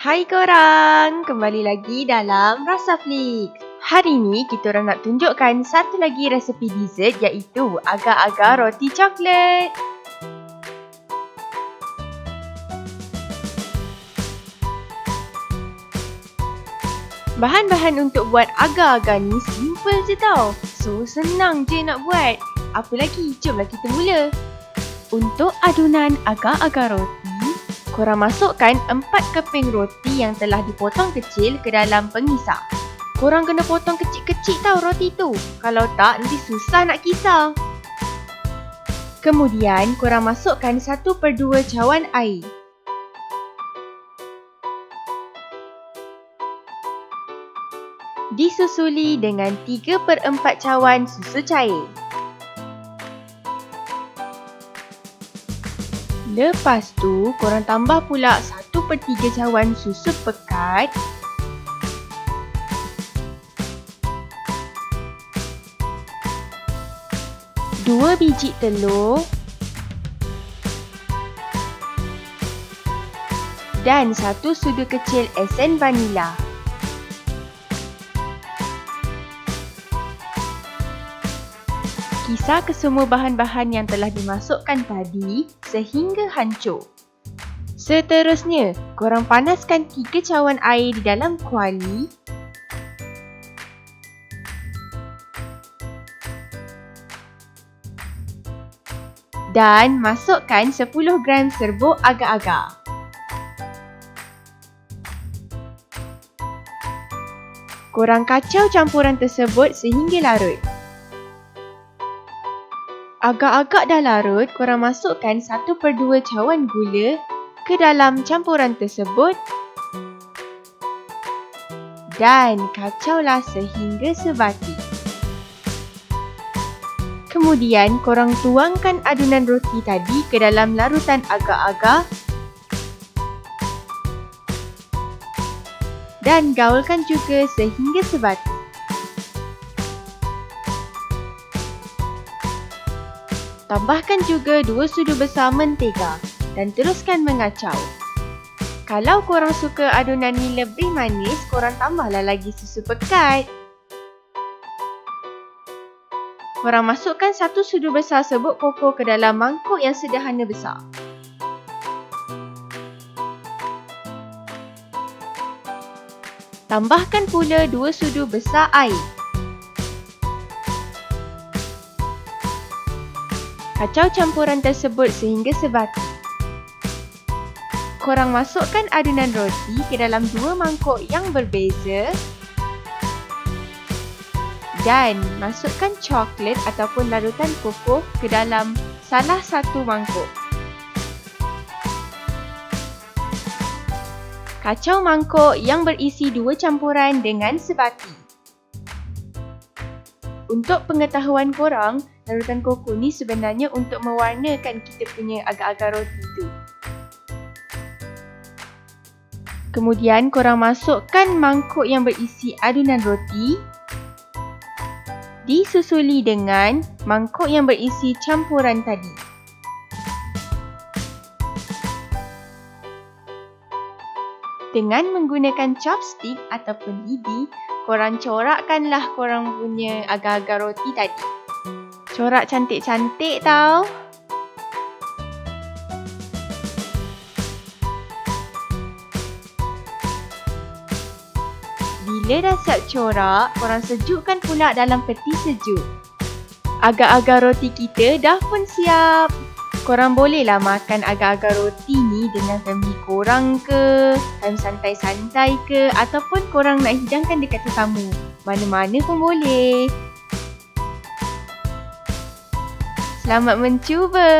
Hai korang, kembali lagi dalam Rasa Flix. Hari ni kita orang nak tunjukkan satu lagi resepi dessert iaitu agar-agar roti coklat. Bahan-bahan untuk buat agar-agar ni simple je tau. So senang je nak buat. Apa lagi? Jomlah kita mula. Untuk adunan agar-agar roti, korang masukkan 4 keping roti yang telah dipotong kecil ke dalam pengisar. Korang kena potong kecil-kecil tau roti tu. Kalau tak, nanti susah nak kisar. Kemudian, korang masukkan 1 per 2 cawan air. Disusuli dengan 3 per 4 cawan susu cair. Lepas tu, korang tambah pula 1 per 3 cawan susu pekat. Dua biji telur. Dan satu sudu kecil esen vanila. Kisar kesemua bahan-bahan yang telah dimasukkan tadi sehingga hancur. Seterusnya, korang panaskan 3 cawan air di dalam kuali. Dan masukkan 10 gram serbuk agar-agar. Korang kacau campuran tersebut sehingga larut. Agak-agak dah larut, korang masukkan 1 per 2 cawan gula ke dalam campuran tersebut dan kacaulah sehingga sebati. Kemudian, korang tuangkan adunan roti tadi ke dalam larutan agar-agar dan gaulkan juga sehingga sebati. Tambahkan juga 2 sudu besar mentega dan teruskan mengacau. Kalau korang suka adunan ni lebih manis, korang tambahlah lagi susu pekat. Korang masukkan 1 sudu besar serbuk koko ke dalam mangkuk yang sederhana besar. Tambahkan pula 2 sudu besar air. Kacau campuran tersebut sehingga sebati. Korang masukkan adunan roti ke dalam dua mangkuk yang berbeza dan masukkan coklat ataupun larutan koko ke dalam salah satu mangkuk. Kacau mangkuk yang berisi dua campuran dengan sebati. Untuk pengetahuan korang, larutan koko ni sebenarnya untuk mewarnakan kita punya agak-agak roti tu. Kemudian korang masukkan mangkuk yang berisi adunan roti disusuli dengan mangkuk yang berisi campuran tadi. Dengan menggunakan chopstick ataupun lidi, korang corakkanlah korang punya agar-agar roti tadi. Corak cantik-cantik tau. Bila dah siap corak, korang sejukkan pula dalam peti sejuk. Agar-agar roti kita dah pun siap. Korang bolehlah makan agar-agar roti ni dengan family korang ke, time santai-santai ke ataupun korang nak hidangkan dekat tetamu. Mana-mana pun boleh. Selamat mencuba!